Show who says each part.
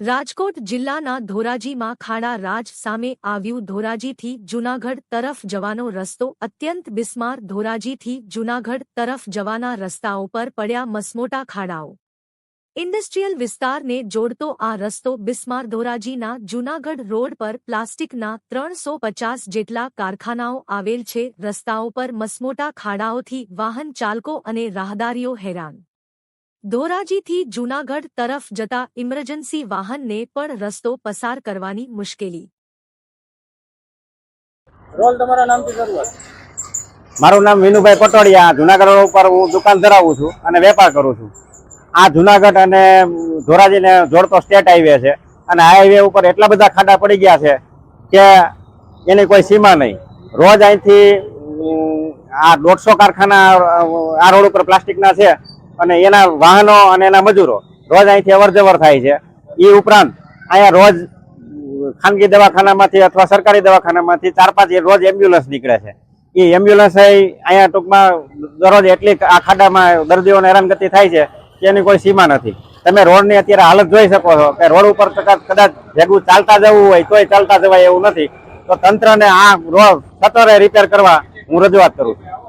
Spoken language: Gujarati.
Speaker 1: રાજકોટ જિલ્લાના ધોરાજીમાં ખાડા રાજ સામે આવ્યું ધોરાજીથી જૂનાગઢ તરફ જવાનો રસ્તો અત્યંત બિસ્માર ધોરાજીથી જૂનાગઢ તરફ જવાના રસ્તાઓ પર પડ્યા મસમોટા ખાડાઓ. ઇન્ડસ્ટ્રીયલ વિસ્તારને જોડતો આ રસ્તો બિસ્માર ધોરાજીના જૂનાગઢ રોડ પર પ્લાસ્ટિકના ત્રણસો પચાસ જેટલા કારખાનાઓ આવેલ છે. રસ્તાઓ પર મસમોટા ખાડાઓથી વાહન ચાલકો અને રાહદારીઓ હેરાન. ધોરાજીથી જૂનાગઢ તરફ જતા ઇમરજન્સી વાહનને પણ રસ્તો પસાર કરવાની મુશ્કેલી.
Speaker 2: રોલ તમારા નામથી શરૂઆત
Speaker 3: મારું નામ વિનુભાઈ પટોડિયા જુનાગઢ ઉપર હું દુકાન ધરાવું છું અને વેપાર કરું છું. આ જુનાગઢ અને ધોરાજીને જોડતો સ્ટેટ હાઈવે છે અને હાઈવે ઉપર એટલા બધા ખાડા પડી ગયા છે કે એની કોઈ સીમા નહીં. રોજ અહીંથી આ દોઢસો કારખાના આ રોડ ઉપર પ્લાસ્ટિકના છે અને એના વાહનો અને એના મજૂરો રોજ અહીંથી અવર જવર થાય છે. એ ઉપરાંત અહીંયા રોજ ખાનગી દવાખાનામાંથી અથવા સરકારી દવાખાનામાંથી ચાર પાંચ રોજ એમ્બ્યુલન્સ નીકળે છે. એ એમ્બ્યુલન્સ અહીંયા ટૂંકમાં દરરોજ એટલી આ ખાડામાં દર્દીઓને હેરાનગતિ થાય છે કે એની કોઈ સીમા નથી. તમે રોડની અત્યારે હાલત જોઈ શકો છો કે રોડ ઉપર કદાચ ભેગું ચાલતા જવું હોય, તોય ચાલતા જવાય એવું નથી. તો તંત્રને આ રોડ સત્વરે રિપેર કરવા હું રજૂઆત કરું છું.